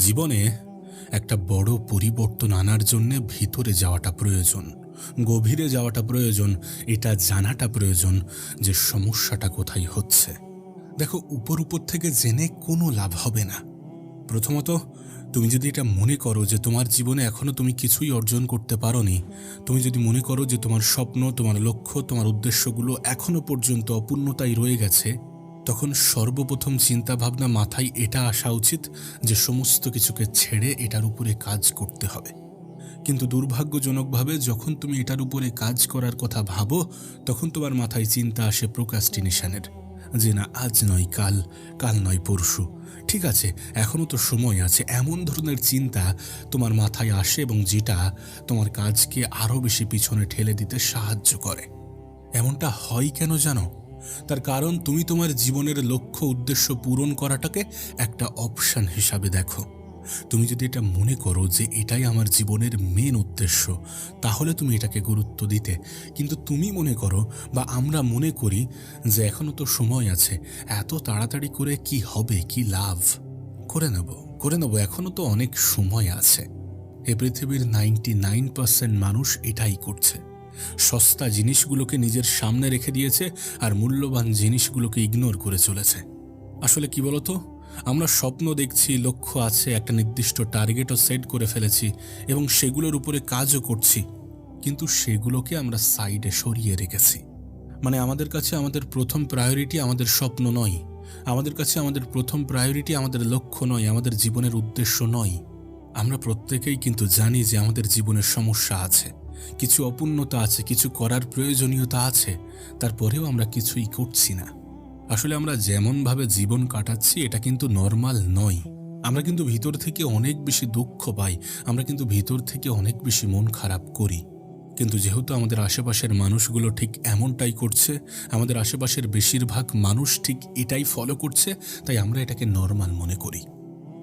জীবনে একটা বড় পরিবর্তন আনার জন্যে ভিতরে যাওয়াটা প্রয়োজন, গভীরে যাওয়াটা প্রয়োজন, এটা জানাটা প্রয়োজন যে সমস্যাটা কোথায় হচ্ছে। দেখো, উপর উপর থেকে জেনে কোনো লাভ হবে না। প্রথমত, তুমি যদি এটা মনে করো যে তোমার জীবনে এখনও তুমি কিছুই অর্জন করতে পারোনি, তুমি যদি মনে করো যে তোমার স্বপ্ন, তোমার লক্ষ্য, তোমার উদ্দেশ্যগুলো এখনও পর্যন্ত অপূর্ণতাই রয়ে গেছে তখন সর্বপ্রথম চিন্তা ভাবনা মাথায় এটা আসা উচিত যে সমস্ত কিছুকে ছেড়ে এটার উপরে কাজ করতে হবে। কিন্তু দুর্ভাগ্যজনকভাবে যখন তুমি এটার উপরে কাজ করার কথা ভাবো, তখন তোমার মাথায় চিন্তা আসে প্রোকাস্টিনেশনের যে না, আজ নয় কাল কাল নয় পরশু। ঠিক আছে এখনও তো সময় আছে। এমন ধরনের চিন্তা তোমার মাথায় আসে এবং যেটা তোমার কাজকে আরও বেশি পিছনে ঠেলে দিতে সাহায্য করে। এমনটা হয় কেন জানো? তার কারণ তুমি তোমার জীবনের লক্ষ্য, উদ্দেশ্য পূরণ করাটাকে একটা অপশন হিসাবে দেখো। তুমি যদি এটা মনে করো যে এটাই আমার জীবনের মেন উদ্দেশ্য, তাহলে তুমি এটাকে গুরুত্ব দিতে। কিন্তু তুমি মনে করো বা আমরা মনে করি যে এখনও তো সময় আছে, এত তাড়াতাড়ি করে কি হবে, কি লাভ? করে নেব করে নেব এখনও তো অনেক সময় আছে। এ পৃথিবীর নাইনটি নাইন পার্সেন্ট মানুষ এটাই করছে। সস্তা জিনিসগুলোকে নিজের সামনে রেখে দিয়েছে আর মূল্যবান জিনিসগুলোকে ইগনোর করে চলেছে। আসলে কি বলতো? আমরা স্বপ্ন দেখছি, লক্ষ্য আছে, একটা নির্দিষ্ট টার্গেটও সেট করে ফেলেছি এবং সেগুলোর উপরে কাজও করছি। কিন্তু সেগুলোকে আমরা সাইডে সরিয়ে রেখেছি। মানে আমাদের কাছে আমাদের প্রথম প্রায়োরিটি আমাদের স্বপ্ন নয়। আমাদের কাছে আমাদের প্রথম প্রায়োরিটি আমাদের লক্ষ্য নয়, আমাদের জীবনের উদ্দেশ্য নয়। আমরা প্রত্যেকেই কিন্তু জানি যে আমাদের জীবনের সমস্যা আছে। কিছু অপূর্ণতা আছে, কিছু করার প্রয়োজনীয়তা আছে, তারপরেও আমরা কিছুই করছি না। আসলে আমরা যেমনভাবে জীবন কাটাচ্ছি, এটা কিন্তু নর্মাল নয়। আমরা কিন্তু ভিতর থেকে অনেক বেশি দুঃখ পাই, আমরা কিন্তু ভিতর থেকে অনেক বেশি মন খারাপ করি। কিন্তু যেহেতু আমাদের আশেপাশের মানুষগুলো ঠিক এমনটাই করছে, আমাদের আশেপাশের বেশিরভাগ মানুষ ঠিক এটাই ফলো করছে, তাই আমরা এটাকে নর্মাল মনে করি।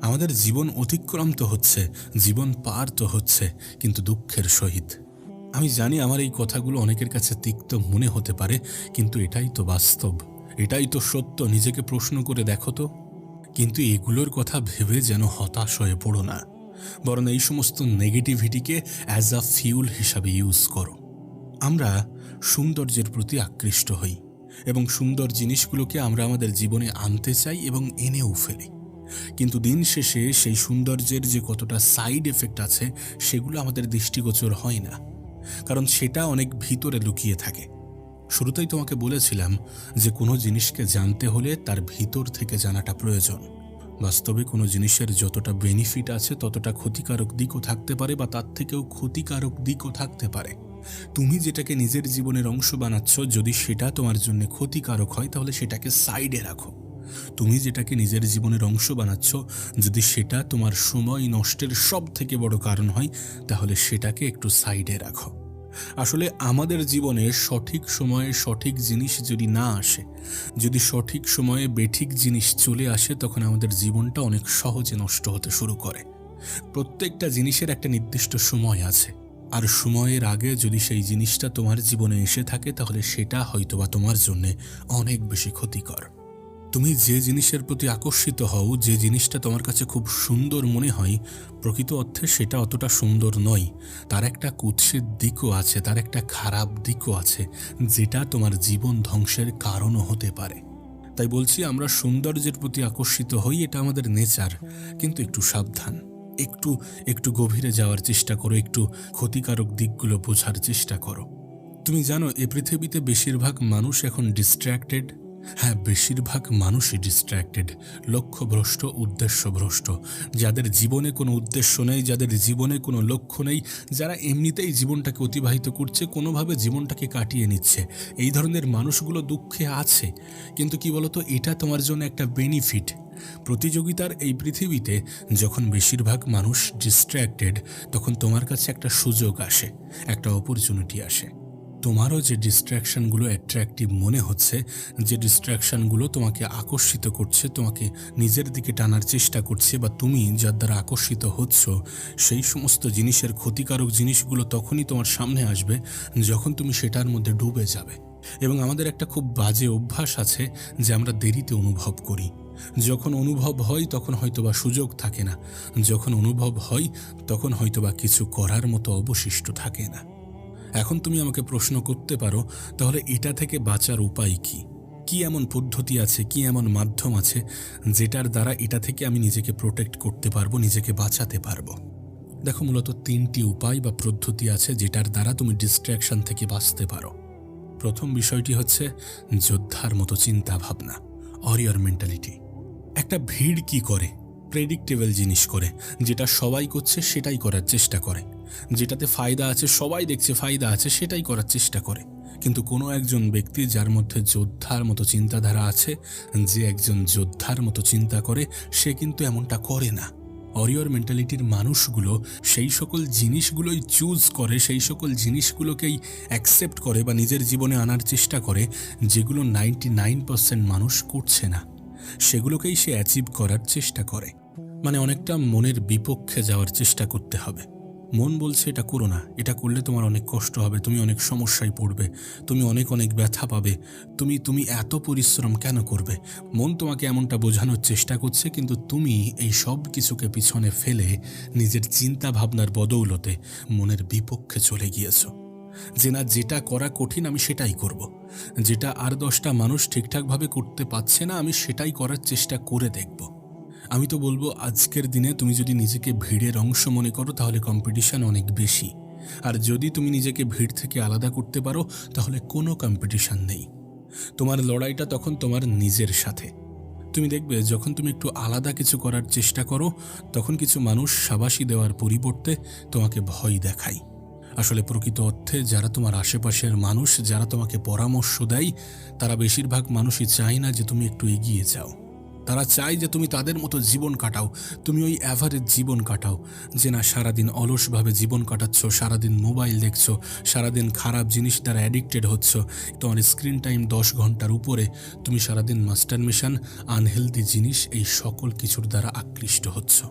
আমাদের জীবন অতিক্রম তো হচ্ছে, জীবন পার তো হচ্ছে, কিন্তু দুঃখের সহিত। আমি জানি আমার এই কথাগুলো অনেকের কাছে তিক্ত মনে হতে পারে, কিন্তু এটাই তো বাস্তব। এটাই তো সত্য, নিজেকে প্রশ্ন করে দেখো তো। কিন্তু এগুলোর কথা ভেবে যেন হতাশ হয়ে পড়ো না। বরং এই সমস্ত নেগেটিভিটিকে অ্যাজ আ ফিউল হিসাবে ইউজ করো। আমরা সৌন্দর্যের প্রতি আকৃষ্ট হই এবং সুন্দর জিনিসগুলোকে আমরা আমাদের জীবনে আনতে চাই এবং এনেও ফেলি। কিন্তু দিন শেষে সেই সৌন্দর্যের যে কতটা সাইড এফেক্ট আছে, সেগুলো আমাদের দৃষ্টিগোচর হয় না। কারণ সেটা অনেক ভিতরে লুকিয়ে থাকে। শুরুতেই তোমাকে বলেছিলাম যে কোনো জিনিসকে জানতে হলে তার ভিতর থেকে জানাটা প্রয়োজন। বাস্তবে কোনো জিনিসের যতটা বেনিফিট আছে, ততটা ক্ষতিকারক দিকও থাকতে পারে বা তার থেকেও ক্ষতিকারক দিকও থাকতে পারে। তুমি যেটাকে নিজের জীবনের অংশ বানাচ্ছ, যদি সেটা তোমার জন্য ক্ষতিকারক হয়, তাহলে সেটাকে সাইডে রাখো। তুমি যেটাকে নিজের জীবনের অংশ বানাচ্ছ, যদি সেটা তোমার সময় নষ্টের সব থেকে বড় কারণ হয়, তাহলে সেটাকে একটু সাইডে রাখো। আসলে আমাদের জীবনে সঠিক সময়ে সঠিক জিনিস যদি না আসে, যদি সঠিক সময়ে বেঠিক জিনিস চলে আসে, তখন আমাদের জীবনটা অনেক সহজে নষ্ট হতে শুরু করে। প্রত্যেকটা জিনিসের একটা নির্দিষ্ট সময় আছে। আর সময়ের আগে যদি সেই জিনিসটা তোমার জীবনে এসে থাকে, তাহলে সেটা হয়তোবা তোমার জন্যে অনেক বেশি ক্ষতিকর। তুমি যে জিনিসের প্রতি আকর্ষিত হও, যে জিনিসটা তোমার কাছে খুব সুন্দর মনে হয়, প্রকৃত অর্থে সেটা অতটা সুন্দর নয়। তার একটা কুৎসের দিকও আছে, তার একটা খারাপ দিকও আছে, যেটা তোমার জীবন ধ্বংসের কারণও হতে পারে। তাই বলছি, আমরা সৌন্দর্যের প্রতি আকর্ষিত হই, এটা আমাদের নেচার। কিন্তু একটু সাবধান, একটু একটু গভীরে যাওয়ার চেষ্টা করো, একটু ক্ষতিকারক দিকগুলো বোঝার চেষ্টা করো। তুমি জানো, এ পৃথিবীতে বেশিরভাগ মানুষ এখন ডিস্ট্র্যাক্টেড হ্যাঁ বেশিরভাগ মানুষই ডিস্ট্র্যাক্টেড লক্ষ্যভ্রষ্ট, উদ্দেশ্যভ্রষ্ট। যাদের জীবনে কোনো উদ্দেশ্য নেই, যাদের জীবনে কোনো লক্ষ্য নেই, যারা এমনিতেই জীবনটাকে অতিবাহিত করছে, কোনোভাবে জীবনটাকে কাটিয়ে নিচ্ছে। এই ধরনের মানুষগুলো দুঃখে আছে। কিন্তু কি বলতো, এটা তোমার জন্য একটা বেনিফিট প্রতিযোগিতার এই পৃথিবীতে যখন বেশিরভাগ মানুষ ডিস্ট্র্যাক্টেড তখন তোমার কাছে একটা সুযোগ আসে, একটা অপরচুনিটি আসে। তোমারও যে ডিস্ট্র্যাকশনগুলো অ্যাট্রাকটিভ মনে হচ্ছে, যে ডিস্ট্র্যাকশনগুলো তোমাকে আকর্ষিত করছে, তোমাকে নিজের দিকে টানার চেষ্টা করছে বা তুমি যার দ্বারা আকর্ষিত হচ্ছ, সেই সমস্ত জিনিসের ক্ষতিকারক জিনিসগুলো তখনই তোমার সামনে আসবে যখন তুমি সেটার মধ্যে ডুবে যাবে। এবং আমাদের একটা খুব বাজে অভ্যাস আছে যে আমরা দেরিতে অনুভব করি। যখন অনুভব হয় তখন হয়তোবা সুযোগ থাকে না, যখন অনুভব হয় তখন হয়তোবা কিছু করার মতো অবশিষ্ট থাকে না। এখন তুমি আমাকে প্রশ্ন করতে পারো, তাহলে এটা থেকে বাঁচার উপায় কি? কি এমন পদ্ধতি আছে, কি এমন মাধ্যম আছে, যেটার দ্বারা এটা থেকে আমি নিজেকে প্রোটেক্ট করতে পারব, নিজেকে বাঁচাতে পারব? দেখো, মূলত তিনটি উপায় বা পদ্ধতি আছে যেটার দ্বারা তুমি ডিস্ট্র্যাকশন থেকে বাঁচতে পারো। প্রথম বিষয়টি হচ্ছে যোদ্ধার মতো চিন্তা ভাবনা অরিয়র মেন্টালিটি একটা ভিড় কি করে? প্রেডিক্টেবল জিনিস করে, যেটা সবাই করছে সেটাই করার চেষ্টা করে। যেটাতে ফায়দা আছে, সবাই দেখছে ফায়দা আছে, সেটাই করার চেষ্টা করে। কিন্তু কোনো একজন ব্যক্তি যার মধ্যে যোদ্ধার মতো চিন্তাধারা আছে, যে একজন যোদ্ধার মতো চিন্তা করে, সে কিন্তু এমনটা করে না। অরিয়র মেন্টালিটির মানুষগুলো সেই সকল জিনিসগুলোই চুজ করে, সেই সকল জিনিসগুলোকেই অ্যাকসেপ্ট করে বা নিজের জীবনে আনার চেষ্টা করে, যেগুলো নাইনটি নাইন পার্সেন্ট মানুষ করছে না। সেগুলোকেই সে অ্যাচিভ করার চেষ্টা করে। মানে অনেকটা মনের বিপক্ষে যাওয়ার চেষ্টা করতে হবে। মন বলছে, এটা করো না। এটা করলে তোমার অনেক কষ্ট হবে, তুমি অনেক সমস্যায় পড়বে, তুমি অনেক অনেক ব্যথা পাবে, তুমি তুমি এত পরিশ্রম কেন করবে? মন তোমাকে এমনটা বোঝানোর চেষ্টা করছে, কিন্তু তুমি এই সব কিছুকে পিছনে ফেলে নিজের চিন্তা ভাবনার বদৌলতে মনের বিপক্ষে চলে গিয়েছো। যে না, যেটা করা কঠিন, আমি সেটাই করব। যেটা আর দশটা মানুষ ঠিকঠাকভাবে করতে পারছে না, আমি সেটাই করার চেষ্টা করে দেখব। আমি তো বলব, আজকের দিনে তুমি যদি নিজেকে ভিড়ের অংশ মনে করো, তাহলে কম্পিটিশন অনেক বেশি। আর যদি তুমি নিজেকে ভিড় থেকে আলাদা করতে পারো, তাহলে কোনো কম্পিটিশন নেই। তোমার লড়াইটা তখন তোমার নিজের সাথে। তুমি দেখবে, যখন তুমি একটু আলাদা কিছু করার চেষ্টা করো, তখন কিছু মানুষ সাবাসী দেওয়ার পরিবর্তে তোমাকে ভয় দেখায়। আসলে প্রকৃত অর্থে যারা তোমার আশেপাশের মানুষ, যারা তোমাকে পরামর্শ দেয়, তারা বেশিরভাগ মানুষই চায় না যে তুমি একটু এগিয়ে যাও। তারা চায় যে তুমি তাদের মতো জীবন কাটাও। তুমি ওই অ্যাভারেজ জীবন কাটাও। যে না, সারাদিন অলসভাবে জীবন কাটাচ্ছ, সারাদিন মোবাইল দেখছ, সারাদিন খারাপ জিনিস দ্বারা অ্যাডিক্টেড হচ্ছ তোমার স্ক্রিন টাইম দশ ঘণ্টার উপরে তুমি সারাদিন মাস্টার মিশন আনহেলদি জিনিস, এই সকল কিছুর দ্বারা আকৃষ্ট হচ্ছ।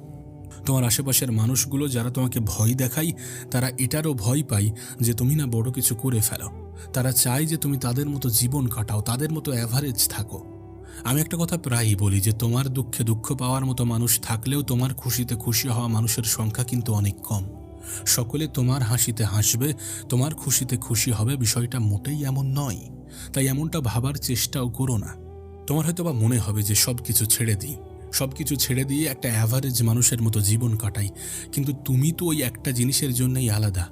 তোমার আশেপাশের মানুষগুলো যারা তোমাকে ভয় দেখায়, তারা এটারও ভয় পায় যে তুমি না বড় কিছু করে ফেলো। তারা চায় যে তুমি তাদের মতো জীবন কাটাও, তাদের মতো অ্যাভারেজ থাকো। আমি একটা কথা প্রায়ই বলি যে, তোমার দুঃখে দুঃখ পাওয়ার মতো মানুষ থাকলেও তোমার খুশিতে খুশি হওয়া মানুষের সংখ্যা কিন্তু অনেক কম। সকলে তোমার হাসিতে হাসবে, তোমার খুশিতে খুশি হবে বিষয়টা মোটেই এমন নয়। তাই এমনটা ভাবার চেষ্টাও করো না। তোমার হয়তো বা মনে হবে যে সব কিছু ছেড়ে দিই। সব কিছু ছেড়ে দিয়ে একটা অ্যাভারেজ মানুষের মতো জীবন কাটাই। কিন্তু তুমি তো ওই একটা জিনিসের জন্যই আলাদা।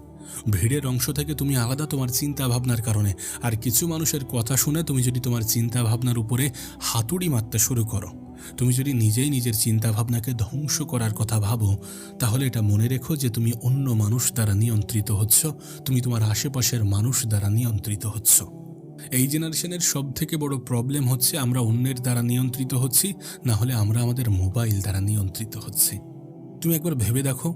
ভিড়ের অংশ থেকে তুমি আলাদা তোমার চিন্তা ভাবনার কারণে। আর কিছু মানুষের কথা শুনে তুমি যদি তোমার চিন্তা ভাবনার উপরে হাতুড়ি মারতে শুরু করো। তুমি যদি নিজেই নিজের চিন্তা ভাবনাকে ধ্বংস করার কথা ভাবো, তাহলে এটা মনে রেখো যে তুমি অন্য মানুষ দ্বারা নিয়ন্ত্রিত হচ্ছ, তুমি তোমার আশেপাশের মানুষ দ্বারা নিয়ন্ত্রিত হচ্ছ। এই জেনারেশনের সব থেকে বড় প্রবলেম হচ্ছে আমরা অন্যের দ্বারা নিয়ন্ত্রিত হচ্ছি, না হলে আমরা আমাদের মোবাইল দ্বারা নিয়ন্ত্রিত হচ্ছি। তুমি একবার ভেবে দেখো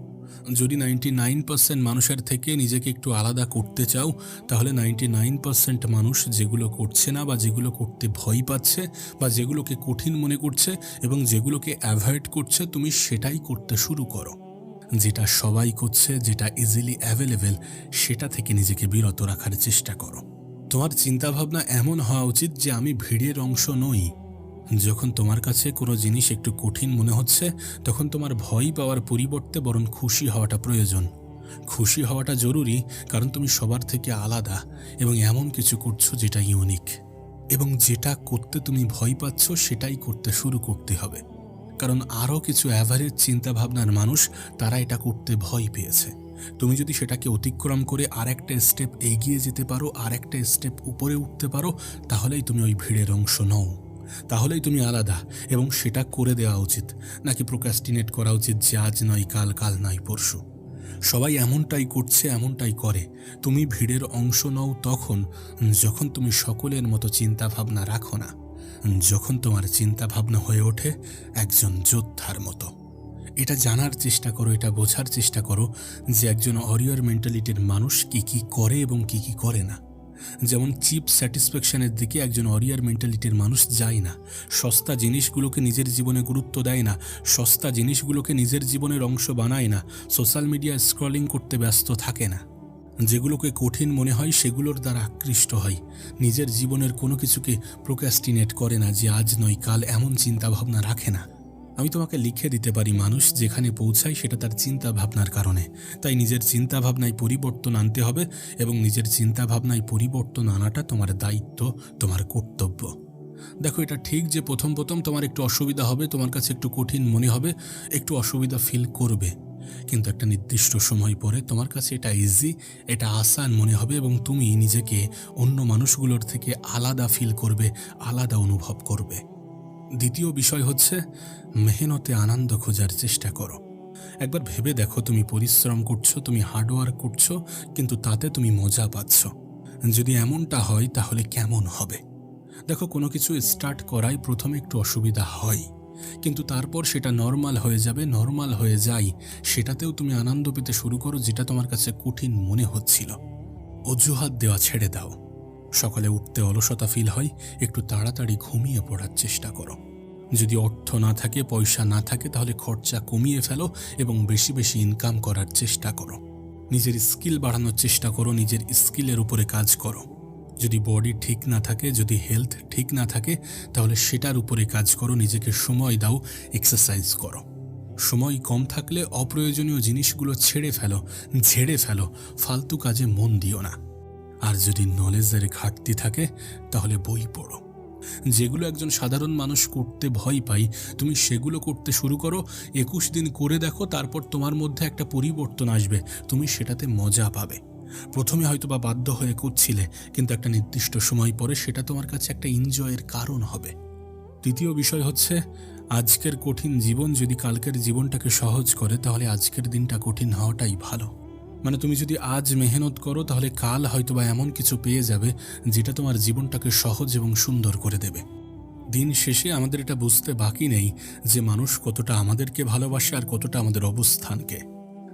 যদি নাইনটি নাইন পার্সেন্ট মানুষের থেকে নিজেকে একটু আলাদা করতে চাও, তাহলে নাইনটি নাইন পার্সেন্ট মানুষ যেগুলো করছে না বা যেগুলো করতে ভয় পাচ্ছে বা যেগুলোকে কঠিন মনে করছে এবং যেগুলোকে অ্যাভয়েড করছে, তুমি সেটাই করতে শুরু করো। যেটা সবাই করছে, যেটা ইজিলি অ্যাভেলেবেল সেটা থেকে নিজেকে বিরত রাখার চেষ্টা করো। তোমার চিন্তাভাবনা এমন হওয়া উচিত যে আমি ভিড়ের অংশ নই। যখন তোমার কাছে কোনো জিনিস একটু কঠিন মনে হচ্ছে, তখন তোমার ভয় পাওয়ার পরিবর্তে বরং খুশি হওয়াটা প্রয়োজন। খুশি হওয়াটা জরুরি, কারণ তুমি সবার থেকে আলাদা এবং এমন কিছু করছ যেটা ইউনিক এবং যেটা করতে তুমি ভয় পাচ্ছ, সেটাই করতে শুরু করতে হবে। কারণ আরও কিছু অ্যাভারেজ চিন্তাভাবনার মানুষ, তারা এটা করতে ভয় পেয়েছে। তুমি যদি সেটাকে অতিক্রম করে আর একটা স্টেপ এগিয়ে যেতে পারো আর একটা স্টেপ উপরে উঠতে পারো, তাহলেই তুমি ওই ভিড়ের অংশ নও। তাহলেই তুমি আলাদা এবং সেটা করে দেওয়া উচিত। নাকি প্রোকাস্টিনেট করা উচিত যে আজ নয়, কাল কাল নয়, পরশু? সবাই এমনটাই করছে, এমনটাই করে। তুমি ভিড়ের অংশ নও তখন যখন তুমি সকলের মতো চিন্তা ভাবনা রাখো না। যখন তোমার চিন্তা ভাবনা হয়ে ওঠে একজন যোদ্ধার মতো। এটা জানার চেষ্টা করো, এটা বোঝার চেষ্টা করো যে একজন অরিয়র মেন্টালিটির মানুষ কি কি করে এবং কি কি করে না। যেমন চিপ স্যাটিসফ্যাকশনের দিকে একজন অরিয়ার মেন্টালিটির মানুষ যায় না। সস্তা জিনিসগুলোকে নিজের জীবনে গুরুত্ব দেয় না। সস্তা জিনিসগুলোকে নিজের জীবনের অংশ বানায় না। সোশ্যাল মিডিয়া স্ক্রলিং করতে ব্যস্ত থাকে না। যেগুলোকে কঠিন মনে হয় সেগুলোর দ্বারা আকৃষ্ট হয়। নিজের জীবনের কোনো কিছুকে প্রোক্যাস্টিনেট করে না যে আজ নয়, কাল এমন চিন্তাভাবনা রাখে না। আমি তোমাকে লিখে দিতে পারি, মানুষ যেখানে পৌঁছায় সেটা তার চিন্তা ভাবনার কারণে। তাই নিজের চিন্তা ভাবনায় পরিবর্তন আনতে হবে এবং নিজের চিন্তা ভাবনায় পরিবর্তন আনাটা তোমার দায়িত্ব, তোমার কর্তব্য। দেখো, এটা ঠিক যে প্রথম প্রথম তোমার একটু অসুবিধা হবে, তোমার কাছে একটু কঠিন মনে হবে, একটু অসুবিধা ফিল করবে। কিন্তু একটা নির্দিষ্ট সময় পরে তোমার কাছে এটা ইজি এটা আসান মনে হবে এবং তুমি নিজেকে অন্য মানুষগুলোর থেকে আলাদা ফিল করবে, আলাদা অনুভব করবে। দ্বিতীয় বিষয় হচ্ছে, মেহনতে আনন্দ খোঁজার চেষ্টা করো। একবার ভেবে দেখো তুমি পরিশ্রম করছ, তুমি হার্ডওয়ার্ক করছ, কিন্তু তাতে তুমি মজা পাচ্ছ। যদি এমনটা হয়, তাহলে কেমন হবে? দেখো, কোনো কিছু স্টার্ট করাই প্রথমে একটু অসুবিধা হয়, কিন্তু তারপর সেটা নর্মাল হয়ে যাবে নর্মাল হয়ে যায় সেটাতেও তুমি আনন্দ পেতে শুরু করো, যেটা তোমার কাছে কঠিন মনে হচ্ছিল। অজুহাত দেওয়া ছেড়ে দাও। সকালে উঠতে অলসতা ফিল হয়, একটু তাড়াতাড়ি ঘুমিয়ে পড়ার চেষ্টা করো। যদি অর্থ না থাকে, পয়সা না থাকে, তাহলে খরচা কমিয়ে ফেলো এবং বেশি বেশি ইনকাম করার চেষ্টা করো। নিজের স্কিল বাড়ানোর চেষ্টা করো, নিজের স্কিলের উপরে কাজ করো। যদি বডি ঠিক না থাকে, যদি হেলথ ঠিক না থাকে, তাহলে সেটার উপরে কাজ করো, নিজেকে সময় দাও এক্সারসাইজ করো। সময় কম থাকলে অপ্রয়োজনীয় জিনিসগুলো ছেড়ে ফেলো, ঝেড়ে ফেলো, ফালতু কাজে মন দিও না। আর যদি নলেজের ঘাটতি থাকে, তাহলে বই পড়ো। যেগুলো একজন সাধারণ মানুষ করতে ভয় পাই তুমি সেগুলো করতে শুরু করো, একুশ দিন করে দেখো, তারপর তোমার মধ্যে একটা পরিবর্তন আসবে, তুমি সেটাতে মজা পাবে। প্রথমে হয়তো বা বাধ্য হয়ে করছিলে, কিন্তু একটা নির্দিষ্ট সময় পরে সেটা তোমার কাছে একটা এনজয়ের কারণ হবে। তৃতীয় বিষয় হচ্ছে, আজকের কঠিন জীবন যদি কালকের জীবনটাকে সহজ করে, তাহলে আজকের দিনটা কঠিন হওয়াটাই ভালো। মানে তুমি যদি আজ মেহনত করো, তাহলে কাল হয়তো বা এমন কিছু পেয়ে যাবে যেটা তোমার জীবনটাকে সহজ এবং সুন্দর করে দেবে। দিন শেষে আমাদের এটা বুঝতে বাকি নেই যে মানুষ কতটা আমাদেরকে ভালোবাসে আর কতটা আমাদের অবস্থানকে।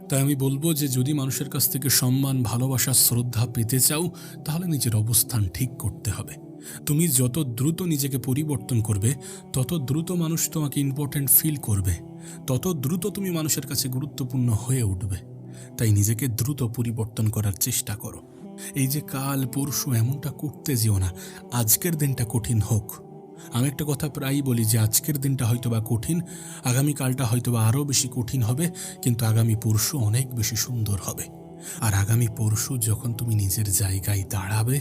তাই আমি বলব যে যদি মানুষের কাছ থেকে সম্মান, ভালোবাসা, শ্রদ্ধা পেতে চাও, তাহলে নিজের অবস্থান ঠিক করতে হবে। তুমি যত দ্রুত নিজেকে পরিবর্তন করবে, তত দ্রুত মানুষ তোমাকে ইম্পর্ট্যান্ট ফিল করবে, তত দ্রুত তুমি মানুষের কাছে গুরুত্বপূর্ণ হয়ে উঠবে। তাই নিজেকে দ্রুত পরিবর্তন করার চেষ্টা করো। এই যে কাল, পরশু এমনটা করতে যেও না, আজকের দিনটা কঠিন হোক। আমি একটা কথা প্রায়ই বলি যে, আজকের দিনটা হয়তো বা কঠিন, আগামীকালটা হয়তো বা আরও বেশি কঠিন হবে, কিন্তু আগামী পরশু অনেক বেশি সুন্দর হবে। আর আগামী পরশু যখন তুমি নিজের জায়গায় দাঁড়াবে,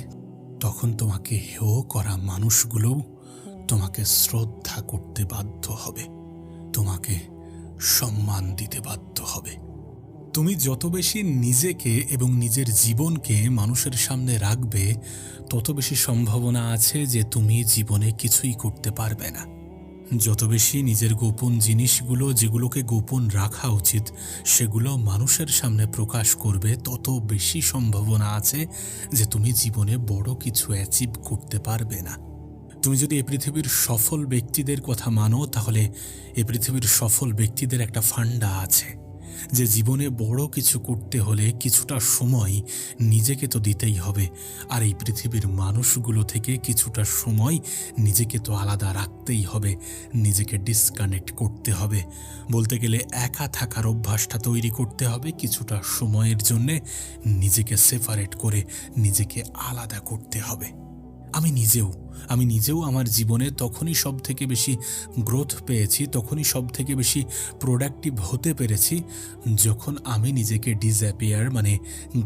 তখন তোমাকে হেয় করা মানুষগুলোও তোমাকে শ্রদ্ধা করতে বাধ্য হবে। তোমাকে সম্মান দিতে বাধ্য হবে। তুমি যত বেশি নিজেকে এবং নিজের জীবনকে মানুষের সামনে রাখবে, তত বেশি সম্ভাবনা আছে যে তুমি জীবনে কিছুই করতে পারবে না। যত বেশি নিজের গোপন জিনিসগুলো যেগুলোকে গোপন রাখা উচিত, সেগুলো মানুষের সামনে প্রকাশ করবে, তত বেশি সম্ভাবনা আছে যে তুমি জীবনে বড় কিছু অ্যাচিভ করতে পারবে না। তুমি যদি এ পৃথিবীর সফল ব্যক্তিদের কথা মানো, তাহলে এ পৃথিবীর সফল ব্যক্তিদের একটা ফান্ডা আছে। যে জীবনে বড় কিছু করতে হলে কিছুটা সময় নিজেকে তো দিতেই হবে। আর এই পৃথিবীর মানুষগুলো থেকে কিছুটা সময় নিজেকে তো আলাদা রাখতেই হবে, নিজেকে ডিসকানেক্ট করতে হবে। বলতে গেলে একা থাকার অভ্যাসটা তৈরি করতে হবে কিছুটা সময়ের জন্যে, নিজেকে সেপারেট করে নিজেকে আলাদা করতে হবে। আমি নিজেও আমি নিজেও আমার জীবনে তখনই সব থেকে বেশি গ্রোথ পেয়েছি, তখনই সব থেকে বেশি প্রোডাক্টিভ হতে পেরেছি, যখন আমি নিজেকে ডিসঅ্যাপিয়ার মানে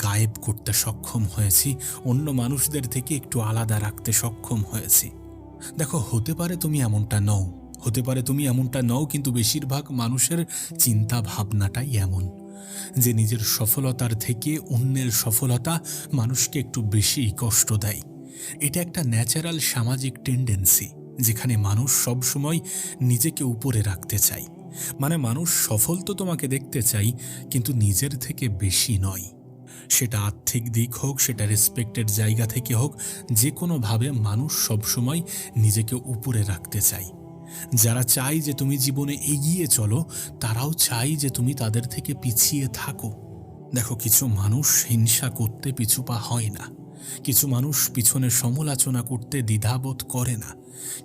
গায়েব করতে সক্ষম হয়েছি, অন্য মানুষদের থেকে একটু আলাদা রাখতে সক্ষম হয়েছি। দেখো, হতে পারে তুমি এমনটা নও, হতে পারে তুমি এমনটা নও, কিন্তু বেশিরভাগ মানুষের চিন্তা ভাবনাটাই এমন, যে নিজের সফলতার থেকে অন্যের সফলতা মানুষকে একটু বেশি কষ্ট দেয়। এটা একটা ন্যাচারাল সামাজিক টেন্ডেন্সি যেখানে মানুষ সবসময় নিজেকে উপরে রাখতে চায়। মানে মানুষ সফল তো তোমাকে দেখতে চাই, কিন্তু নিজের থেকে বেশি নয়। সেটা আর্থিক দিক হোক, সেটা রেসপেক্টের জায়গা থেকে হোক যে কোনোভাবে মানুষ সবসময় নিজেকে উপরে রাখতে চায়। যারা চাই যে তুমি জীবনে এগিয়ে চলো, তারাও চাই যে তুমি তাদের থেকে পিছিয়ে থাকো। দেখো, কিছু মানুষ হিংসা করতে পিছুপা হয় না। কিছু মানুষ পিছনে সমালোচনা করতে দ্বিধাবোধ করে না।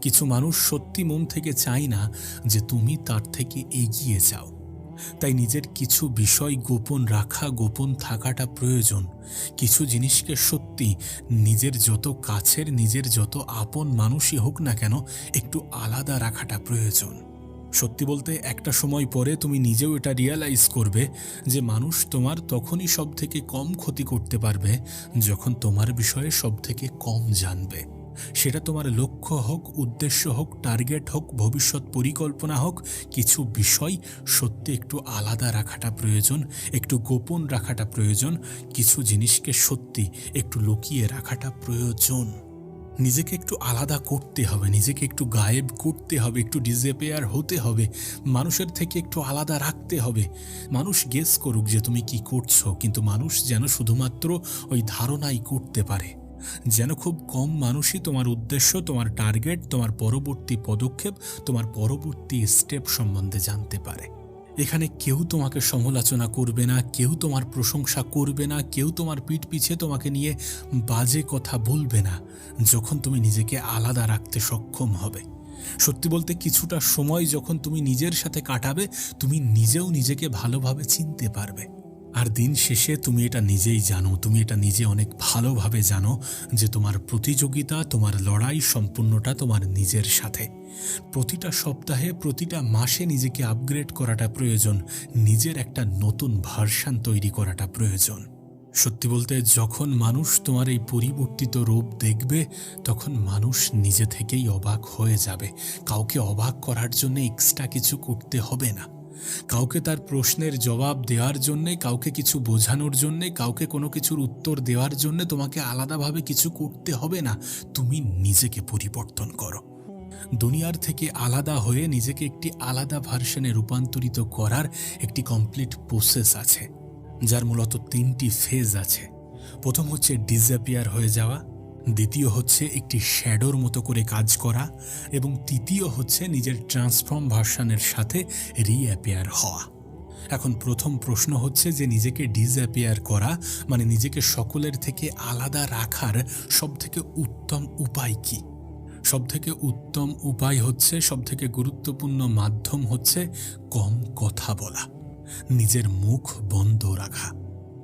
কিছু মানুষ সত্যি মন থেকে চায় না যে তুমি তার থেকে এগিয়ে যাও। তাই নিজের কিছু বিষয় গোপন রাখা, গোপন থাকাটা প্রয়োজন। কিছু জিনিসকে সত্যি নিজের যত কাছের, নিজের যত আপন মানুষই হোক না কেন একটু আলাদা রাখাটা প্রয়োজন। সত্যি বলতে, একটা সময় পরে তুমি নিজেও এটা রিয়ালাইজ করবে যে মানুষ তোমার তখনই সব থেকে কম ক্ষতি করতে পারবে যখন তোমার বিষয়ে সব থেকে কম জানবে। সেটা তোমার লক্ষ্য হোক, উদ্দেশ্য হোক টার্গেট হোক, ভবিষ্যৎ পরিকল্পনা হোক, কিছু বিষয় সত্যি একটু আলাদা রাখাটা প্রয়োজন, একটু গোপন রাখাটা প্রয়োজন, কিছু জিনিসকে সত্যি একটু লুকিয়ে রাখাটা প্রয়োজন। নিজেকে একটু আলাদা করতে হবে, নিজেকে একটু গায়েব করতে হবে, একটু ডিজেপেয়ার হতে হবে, মানুষের থেকে একটু আলাদা রাখতে হবে। মানুষ গেস করুক যে তুমি কি করছ, কিন্তু মানুষ যেন শুধুমাত্র ওই ধারণাই করতে পারে। যেন খুব কম মানুষই তোমার উদ্দেশ্য, তোমার টার্গেট তোমার পরবর্তী পদক্ষেপ, তোমার পরবর্তী স্টেপ সম্বন্ধে জানতে পারে। এখানে কেউ তোমাকে সমালোচনা করবে না, কেউ তোমার প্রশংসা করবে না, কেউ তোমার পিঠ পিছে তোমাকে নিয়ে বাজে কথা বলবে না, যখন তুমি নিজেকে আলাদা রাখতে সক্ষম হবে। সত্যি বলতে কিছুটা সময় যখন তুমি নিজের সাথে কাটাবে, তুমি নিজেও নিজেকে ভালোভাবে চিনতে পারবে। আর দিন শেষে তুমি এটা নিজেই জানো, তুমি এটা নিজে অনেক ভালোভাবে জানো যে তোমার প্রতিযোগিতা, তোমার লড়াই সম্পূর্ণটা তোমার নিজের সাথে। প্রতিটা সপ্তাহে, প্রতিটা মাসে নিজেকে আপগ্রেড করাটা প্রয়োজন, নিজের একটা নতুন ভার্সান তৈরি করাটা প্রয়োজন। সত্যি বলতে, যখন মানুষ তোমার এই পরিবর্তিত রূপ দেখবে, তখন মানুষ নিজে থেকেই অবাক হয়ে যাবে। কাউকে অবাক করার জন্য এক্সট্রা কিছু করতে হবে না। কাউকে তার প্রশ্নের জবাব দেওয়ার জন্যে, কাউকে কিছু বোঝানোর জন্যে, কাউকে কোনো কিছুর উত্তর দেওয়ার জন্যে তোমাকে আলাদাভাবে কিছু করতে হবে না। তুমি নিজেকে পরিবর্তন করো। দুনিয়ার থেকে আলাদা হয়ে নিজেকে একটি আলাদা ভার্সনে রূপান্তরিত করার একটি কমপ্লিট প্রসেস আছে, যার মূলত তিনটি ফেজ আছে। প্রথম হচ্ছে ডিসঅ্যাপিয়ার হয়ে যাওয়া দ্বিতীয় হচ্ছে একটি শ্যাডোর মতো করে কাজ করা এবং তৃতীয় হচ্ছে নিজের ট্রান্সফর্ম ভার্সনের সাথে রিঅ্যাপিয়ার হওয়া। এখন প্রথম প্রশ্ন হচ্ছে যে নিজেকে ডিসঅ্যাপিয়ার করা মানে নিজেকে সকলের থেকে আলাদা রাখার সবথেকে উত্তম উপায় কী? সবথেকে উত্তম উপায় হচ্ছে, সবথেকে গুরুত্বপূর্ণ মাধ্যম হচ্ছে কম কথা বলা, নিজের মুখ বন্ধ রাখা।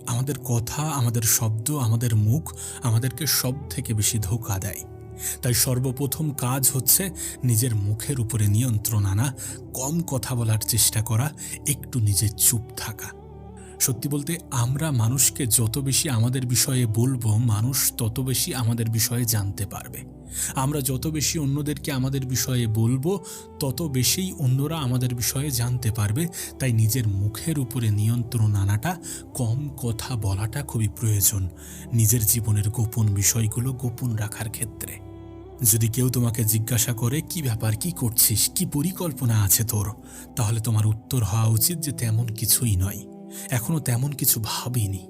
আমাদের কথা, আমাদের শব্দ, আমাদের মুখ আমাদেরকে সব থেকে বেশি ধোকা দেয়। তাই সর্বপ্রথম কাজ হচ্ছে নিজের মুখের উপরে নিয়ন্ত্রণ আনা, কম কথা বলার চেষ্টা করা, একটু নিজে চুপ থাকা। সত্যি বলতে আমরা মানুষকে যত বেশি আমাদের বিষয়ে বলব, মানুষ তত বেশি আমাদের বিষয়ে জানতে পারবে। আমরা যত বেশি অন্যদেরকে আমাদের বিষয়ে বলব, তত বেশিই অন্যরা আমাদের বিষয়ে জানতে পারবে। তাই নিজের মুখের উপরে নিয়ন্ত্রণ আনাটা, কম কথা বলাটা খুবই প্রয়োজন নিজের জীবনের গোপন বিষয়গুলো গোপন রাখার ক্ষেত্রে। যদি কেউ তোমাকে জিজ্ঞাসা করে, কি ব্যাপার? কি করছিস? কি পরিকল্পনা আছে তোর? তাহলে তোমার উত্তর হওয়া উচিত যে তেমন কিছুই নয়। এখনও তেমন কিছু ভাবিনি।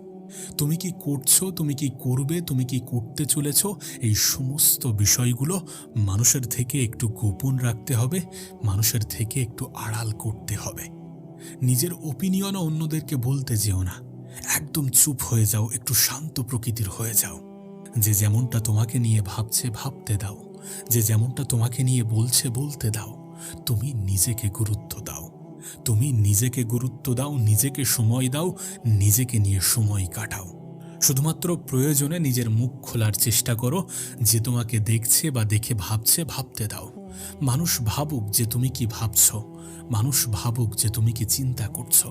তুমি কি করছ, তুমি কি করবে, তুমি কি করতে চলেছ? এই সমস্ত বিষয়গুলো মানুষের থেকে একটু গোপন রাখতে হবে, মানুষের থেকে একটু আড়াল করতে হবে। নিজের ওপিনিয়নও অন্যদেরকে বলতে যেও না। একদম চুপ হয়ে যাও, একটু শান্ত প্রকৃতির হয়ে যাও। যে যেমনটা তোমাকে নিয়ে ভাবছে, ভাবতে দাও। যে যেমনটা তোমাকে নিয়ে বলছে, বলতে দাও। তুমি নিজেকে গুরুত্ব দাও। তুমি নিজেকে গুরুত্ব দাও, নিজেকে সময় দাও, নিজেকে নিয়ে সময় কাটাও। শুধুমাত্র প্রয়োজনে নিজের মুখ খোলার চেষ্টা করো, যে তোমাকে দেখছে বা দেখে ভাবছে, ভাবতে দাও। মানুষ ভাবুক যে তুমি কি ভাবছ। মানুষ ভাবুক যে তুমি কি চিন্তা করছ।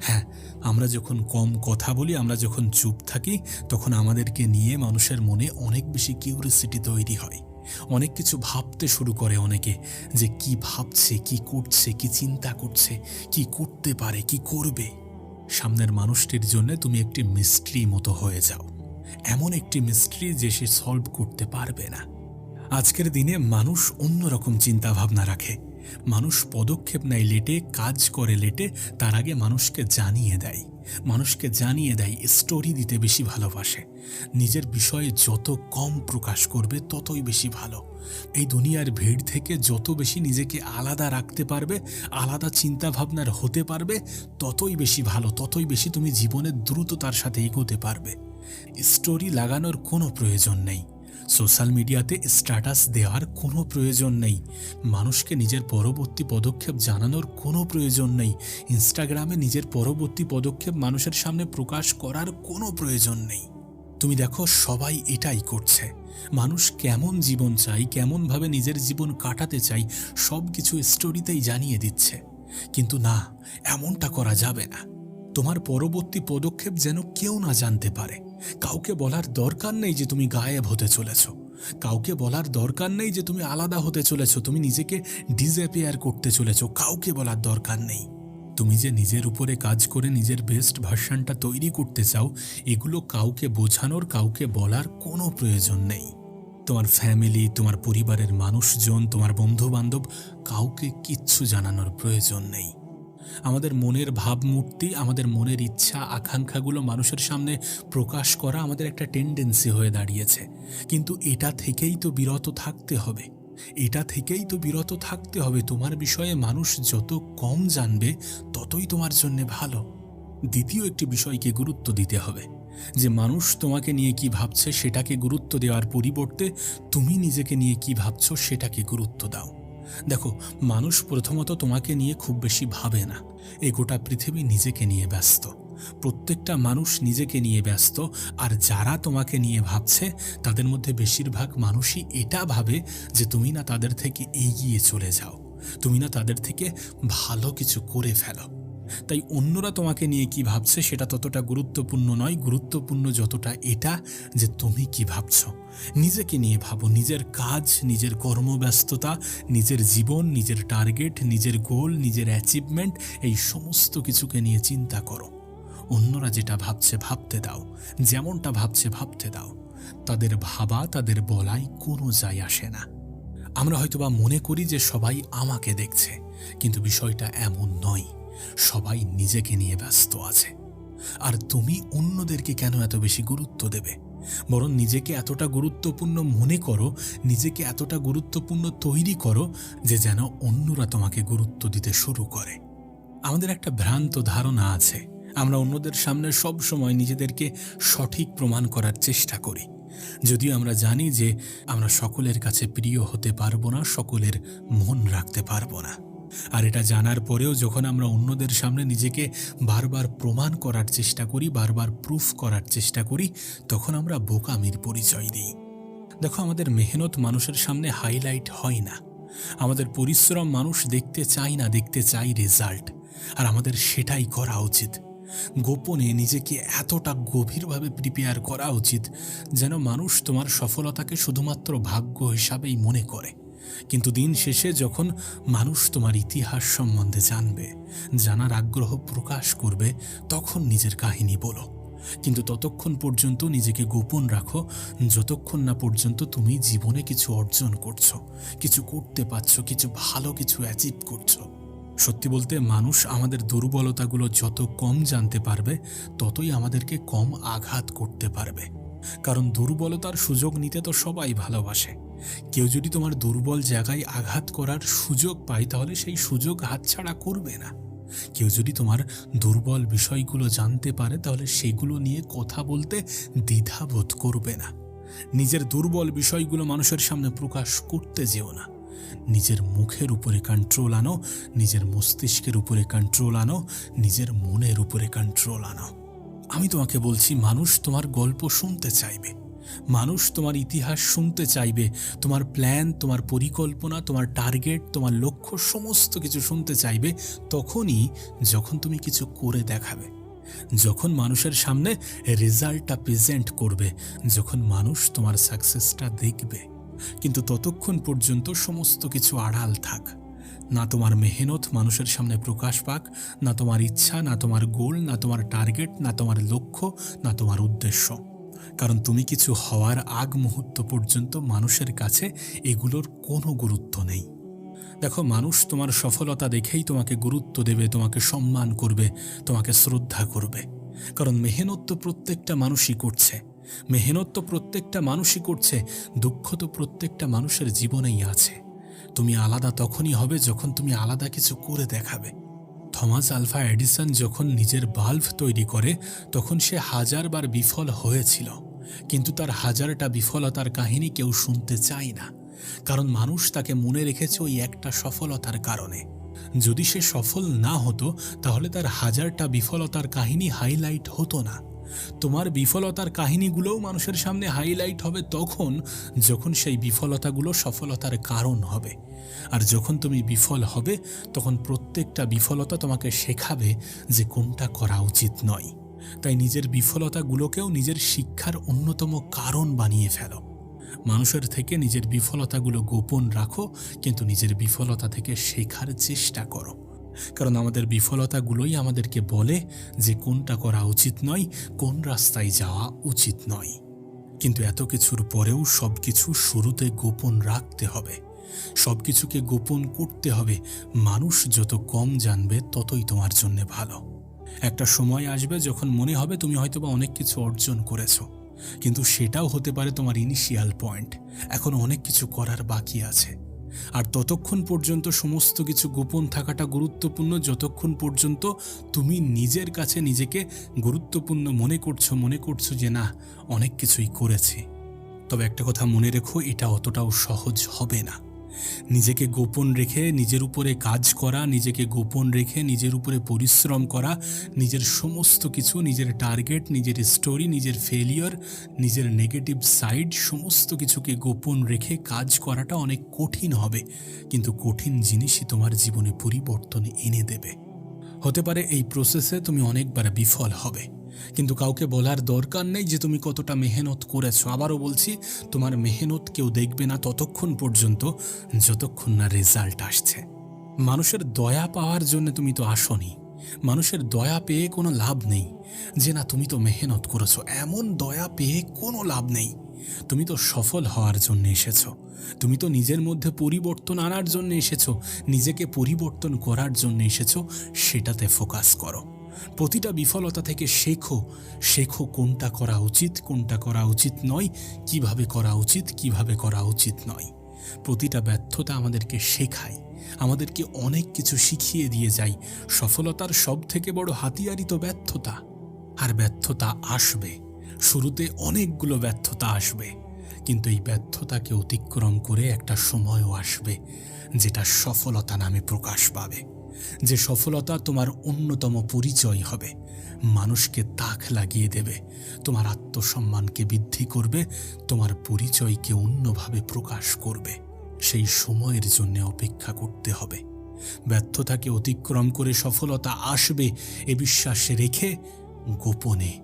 হ্যাঁ আমরা যখন কম কথা বলি, আমরা যখন চুপ থাকি, তখন আমাদেরকে নিয়ে মানুষের মনে অনেক বেশি কিউরিসিটি তৈরি হয়। অনেক কিছু ভাবতে শুরু করে অনেকে যে কি ভাবছে, কি করছে, কি চিন্তা করছে, কি করতে পারে, কি করবে। সামনের মানুষটির জন্য তুমি একটি মিস্ট্রি মতো হয়ে যাও। এমন একটি মিস্ট্রি যে সে সলভ করতে পারবে না। আজকের দিনে মানুষ অন্যরকম চিন্তা ভাবনা রাখে। মানুষ পদক্ষেপ নেয় লেটে, কাজ করে লেটে, তার আগে মানুষকে জানিয়ে দেয়। মানুষকে জানিয়ে দেয় স্টোরি দিতে বেশি ভালোবাসে। নিজের বিষয়ে যত কম প্রকাশ করবে, ততই বেশি ভালো। এই দুনিয়ার ভিড় থেকে যত বেশি নিজেকে আলাদা রাখতে পারবে, আলাদা চিন্তা ভাবনার হতে পারবে, ততই বেশি ভালো, ততই বেশি তুমি জীবনের দ্রুততার সাথে এগোতে পারবে। স্টোরি লাগানোর কোনো প্রয়োজন নেই। সোশ্যাল মিডিয়াতে স্ট্যাটাস দেওয়ার কোনো প্রয়োজন নেই। মানুষকে নিজের পরবর্তী পদক্ষেপ জানানোর কোনো প্রয়োজন নেই। ইনস্টাগ্রামে নিজের পরবর্তী পদক্ষেপ মানুষের সামনে প্রকাশ করার কোনো প্রয়োজন নেই। তুমি দেখো, সবাই এটাই করছে। মানুষ কেমন জীবন চাই কেমনভাবে নিজের জীবন কাটাতে চাই সব কিছু স্টোরিতেই জানিয়ে দিচ্ছে। কিন্তু না, এমনটা করা যাবে না। তোমার পরবর্তী পদক্ষেপ যেন কেউ না জানতে পারে। কাউকে বলার দরকার নেই যে তুমি গায়েব হতে চলেছ। কাউকে বলার দরকার নেই যে তুমি আলাদা হতে চলেছ। তুমি নিজেকে ডিজেপেয়ার করতে চলেছ। কাউকে বলার দরকার নেই। তুমি যে নিজের উপরে কাজ করে নিজের বেস্ট ভার্সানটা তৈরি করতে চাও, এগুলো কাউকে বোঝানোর, কাউকে বলার কোনো প্রয়োজন নেই। তোমার ফ্যামিলি তোমার পরিবারের মানুষজন, তোমার বন্ধু বান্ধব কাউকে কিচ্ছু জানানোর প্রয়োজন নেই। আমাদের মনের ভাবমূর্তি, আমাদের মনের ইচ্ছা, আকাঙ্ক্ষাগুলো মানুষের সামনে প্রকাশ করা আমাদের একটা টেন্ডেন্সি হয়ে দাঁড়িয়েছে। কিন্তু এটা থেকেই তো বিরত থাকতে হবে। এটা থেকেই তো বিরত থাকতে হবে। তোমার বিষয়ে মানুষ যত কম জানবে, ততই তোমার জন্য ভালো। দ্বিতীয় একটি বিষয়কে গুরুত্ব দিতে হবে। যে মানুষ তোমাকে নিয়ে কি ভাবছে, সেটাকে গুরুত্ব দেওয়ার পরিবর্তে তুমি নিজেকে নিয়ে কি ভাবছ, সেটাকে গুরুত্ব দাও। দেখো, মানুষ প্রথমত তোমাকে নিয়ে খুব বেশি ভাবে না। এ গোটা পৃথিবী নিজেকে নিয়ে ব্যস্ত। প্রত্যেকটা মানুষ নিজেকে নিয়ে ব্যস্ত, আর যারা তোমাকে নিয়ে ভাবছে, তাদের মধ্যে বেশিরভাগ মানুষই এটা ভাবে যে তুমি না তাদের থেকে এগিয়ে চলে যাও। তুমি না তাদের থেকে ভালো কিছু করে ফেলো। তাই অন্যরা তোমাকে নিয়ে কি ভাবছে সেটা ততটা গুরুত্বপূর্ণ নয়। গুরুত্বপূর্ণ যতটা এটা যে তুমি কি ভাবছ। নিজেকে নিয়ে ভাবো। নিজের কাজ, নিজের কর্মব্যস্ততা, নিজের জীবন, নিজের টার্গেট, নিজের গোল, নিজের অ্যাচিভমেন্ট এই সমস্ত কিছুকে নিয়ে চিন্তা করো। অন্যরা যেটা ভাবছে ভাবতে দাও। যেমনটা ভাবছে ভাবতে দাও। তাদের ভাবা, তাদের বলাই কোনো যায় আসে না। আমরা হয়তোবা মনে করি যে সবাই আমাকে দেখছে, কিন্তু বিষয়টা এমন নয়। সবাই নিজেকে নিয়ে ব্যস্ত আছে। আর তুমি অন্যদেরকে কেন এত বেশি গুরুত্ব দেবে? বরং নিজেকে এতটা গুরুত্বপূর্ণ মনে করো, নিজেকে এতটা গুরুত্বপূর্ণ তৈরি করো যে যেন অন্যরা তোমাকে গুরুত্ব দিতে শুরু করে। আমাদের একটা ভ্রান্ত ধারণা আছে। আমরা অন্যদের সামনে সব সময় নিজেদেরকে সঠিক প্রমাণ করার চেষ্টা করি। যদিও আমরা জানি যে আমরা সকলের কাছে প্রিয় হতে পারব না, সকলের মন রাখতে পারব না। আর এটা জানার পরেও যখন আমরা অন্যদের সামনে নিজেকে বারবার প্রমাণ করার চেষ্টা করি, বারবার প্রুফ করার চেষ্টা করি, তখন আমরা বোকামির পরিচয় দিই। দেখো, আমাদের মেহনত মানুষের সামনে হাইলাইট হয় না। আমাদের পরিশ্রম মানুষ দেখতে চায় না, দেখতে চাই রেজাল্ট আর আমাদের সেটাই করা উচিত। গোপনে নিজেকে এতটা গভীরভাবে প্রিপেয়ার করা উচিত যেন মানুষ তোমার সফলতাকে শুধুমাত্র ভাগ্য হিসাবেই মনে করে। কিন্তু দিন শেষে যখন মানুষ তোমার ইতিহাস সম্বন্ধে জানবে, জানার আগ্রহ প্রকাশ করবে, তখন নিজের কাহিনী বলো। কিন্তু ততক্ষণ পর্যন্ত নিজেকে গোপন রাখো, যতক্ষণ না পর্যন্ত তুমি জীবনে কিছু অর্জন করছ, কিছু করতে পারছ, কিছু ভালো কিছু অ্যাচিভ করছ। সত্যি বলতে মানুষ আমাদের দুর্বলতাগুলো যত কম জানতে পারবে, ততই আমাদেরকে কম আঘাত করতে পারবে। কারণ দুর্বলতার সুযোগ নিতে তো সবাই ভালোবাসে। কেউ যদি তোমার দুর্বল জায়গায় আঘাত করার সুযোগ পায়, তাহলে সেই সুযোগ হাতছাড়া করবে না। কেউ যদি তোমার দুর্বল বিষয়গুলো জানতে পারে, তাহলে সেগুলো নিয়ে কথা বলতে দ্বিধাবোধ করবে না। নিজের দুর্বল বিষয়গুলো মানুষের সামনে প্রকাশ করতে যেও না। নিজের মুখের উপরে কন্ট্রোল আনো, নিজের মস্তিষ্কের উপরে কন্ট্রোল আনো, নিজের মনের উপরে কন্ট্রোল আনো। আমি তোমাকে বলছি, মানুষ তোমার গল্প শুনতে চাইবে। মানুষ তোমার ইতিহাস শুনতে চাইবে, তোমার প্ল্যান তোমার পরিকল্পনা, তোমার টার্গেট তোমার লক্ষ্য, সমস্ত কিছু শুনতে চাইবে, তখনই যখন তুমি কিছু করে দেখাবে, যখন মানুষের সামনে রেজাল্টটা প্রেজেন্ট করবে, যখন মানুষ তোমার সাকসেসটা দেখবে, কিন্তু ততক্ষণ পর্যন্ত সমস্ত কিছু আড়াল থাক। না তোমার মেহনত মানুষের সামনে প্রকাশ পাক, না তোমার ইচ্ছা, না তোমার গোল না তোমার টার্গেট না তোমার লক্ষ্য, না তোমার উদ্দেশ্য। কারণ তুমি কিছু হওয়ার আগ মুহূর্ত পর্যন্ত মানুষের কাছে এগুলোর কোনো গুরুত্ব নেই। দেখো, মানুষ তোমার সফলতা দেখেই তোমাকে গুরুত্ব দেবে, তোমাকে সম্মান করবে, তোমাকে শ্রদ্ধা করবে। কারণ মেহনত তো প্রত্যেকটা মানুষই করছে। মেহনত তো প্রত্যেকটা মানুষই করছে, দুঃখ তো প্রত্যেকটা মানুষের জীবনেই আছে। তুমি আলাদা তখনই হবে যখন তুমি আলাদা কিছু করে দেখাবে। থমাস আলফা এডিসন যখন নিজের বাল্ব তৈরি করে, তখন সে হাজারবার বিফল হয়েছিল। কিন্তু তার হাজারটা বিফলতার কাহিনী কেউ শুনতে চায় না, কারণ মানুষ তাকে মনে রেখেছে ওই একটা সফলতার কারণে। যদি সে সফল না হতো, তাহলে তার হাজারটা বিফলতার কাহিনী হাইলাইট হতো না। তোমার বিফলতার কাহিনীগুলোও মানুষের সামনে হাইলাইট হবে তখন যখন সেই বিফলতাগুলো সফলতার কারণ হবে। আর যখন তুমি বিফল হবে, তখন প্রত্যেকটা বিফলতা তোমাকে শেখাবে যে কোনটা করা উচিত নয়। তাই নিজের বিফলতাগুলোকেও নিজের শিক্ষার অন্যতম কারণ বানিয়ে ফেলো। মানুষের থেকে নিজের বিফলতাগুলো গোপন রাখো, কিন্তু নিজের বিফলতা থেকে শেখার চেষ্টা করো। কারণ আমাদের বিফলতাগুলোই আমাদেরকে বলে যে কোনটা করা উচিত নয়, কোন রাস্তায় যাওয়া উচিত নয়। কিন্তু এত কিছুর পরেও সব কিছু শুরুতে গোপন রাখতে হবে। সব কিছুকে গোপন করতে হবে। মানুষ যত কম জানবে, ততই তোমার জন্য ভালো। একটা সময় আসবে যখন মনে হবে তুমি হয়তোবা অনেক কিছু অর্জন করেছ। কিন্তু সেটাও হতে পারে তোমার ইনিশিয়াল পয়েন্ট এখন অনেক কিছু করার বাকি আছে। আর ততক্ষণ পর্যন্ত সমস্ত কিছু গোপন থাকাটা গুরুত্বপূর্ণ, যতক্ষণ পর্যন্ত তুমি নিজের কাছে নিজেকে গুরুত্বপূর্ণ মনে করছ মনে করছ যে না, অনেক কিছুই করেছি। তবে একটা কথা মনে রেখো, এটা অতটাও সহজ হবে না। নিজেকে গোপন রেখে নিজের উপরে কাজ করা, নিজেকে গোপন রেখে নিজের উপরে পরিশ্রম করা, নিজের সমস্ত কিছু, নিজের টার্গেট, নিজের স্টোরি নিজের ফেলিয়র নিজের নেগেটিভ সাইড সমস্ত কিছুকে গোপন রেখে কাজ করাটা অনেক কঠিন হবে। কিন্তু কঠিন জিনিসই তোমার জীবনে পরিবর্তন এনে দেবে। হতে পারে এই প্রসেসে তুমি অনেকবার বিফল হবে। কিন্তু কাউকে বলার দরকার নেই যে তুমি কতটা মেহনত করেছ। আবারও বলছি, তোমার মেহনত কেউ দেখবে না ততক্ষণ পর্যন্ত, যতক্ষণ না রেজাল্ট আসছে। মানুষের দয়া পাওয়ার জন্য তুমি তো আসনি। মানুষের দয়া পেয়ে কোনো লাভ নেই। যে না, তুমি তো মেহনত করেছ, এমন দয়া পেয়ে কোনো লাভ নেই। তুমি তো সফল হওয়ার জন্য এসেছ। তুমি তো নিজের মধ্যে পরিবর্তন আনার জন্য এসেছ, নিজেকে পরিবর্তন করার জন্য এসেছ, সেটাতে ফোকাস করো। প্রতিটা বিফলতা থেকে শেখো শেখো কোনটা করা উচিত, কোনটা করা উচিত নয়, কীভাবে করা উচিত, কীভাবে করা উচিত নয়। প্রতিটা ব্যর্থতা আমাদেরকে শেখায়, আমাদেরকে অনেক কিছু শিখিয়ে দিয়ে যায়। সফলতার সব থেকে বড় হাতিয়ারই তো ব্যর্থতা, আর ব্যর্থতা আসবে, শুরুতে অনেকগুলো ব্যর্থতা আসবে। কিন্তু এই ব্যর্থতাকে অতিক্রম করে একটা সময়ও আসবে, যেটা সফলতা নামে প্রকাশ পাবে। যে সফলতা তোমার অন্যতম পরিচয় হবে। মানুষকে তাক লাগিয়ে দেবে। তোমার আত্মসম্মানকে বৃদ্ধি করবে। তোমার পরিচয়কে অন্যভাবে প্রকাশ করবে। সেই সময়ের জন্য অপেক্ষা করতে হবে। ব্যর্থতাকে অতিক্রম করে সফলতা আসবে এ বিশ্বাস রেখে গোপনে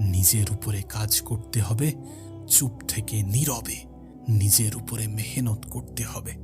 নিজের উপরে কাজ করতে হবে। চুপ থেকে নীরবে নিজের উপরে মেহনত করতে হবে।